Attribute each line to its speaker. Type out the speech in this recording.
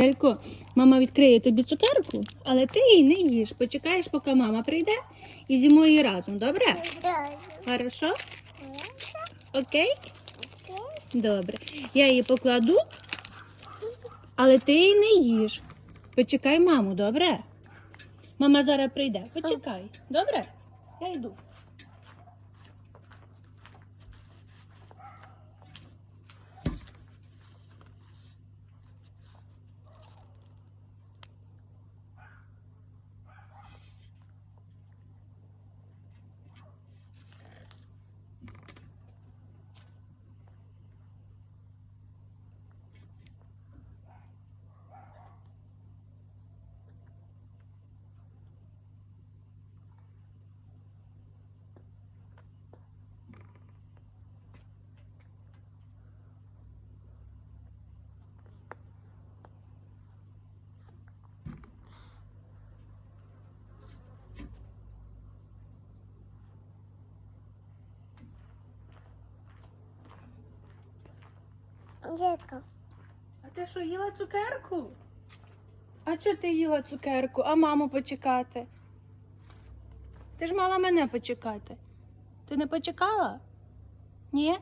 Speaker 1: Елько, мама відкриє тобі цукерку, але ти її не їш. Почекаєш, поки мама прийде і з'їмо її разом, добре? Хорошо? Окей? Добре. Я її покладу, але ти її не їш. Почекай маму, добре? Мама зараз прийде. Почекай. Добре? Я йду.
Speaker 2: Дітка,
Speaker 1: А ти що, їла цукерку? А чого ти їла цукерку, а маму почекати? Ти ж мала мене почекати. Ти не почекала? Ні?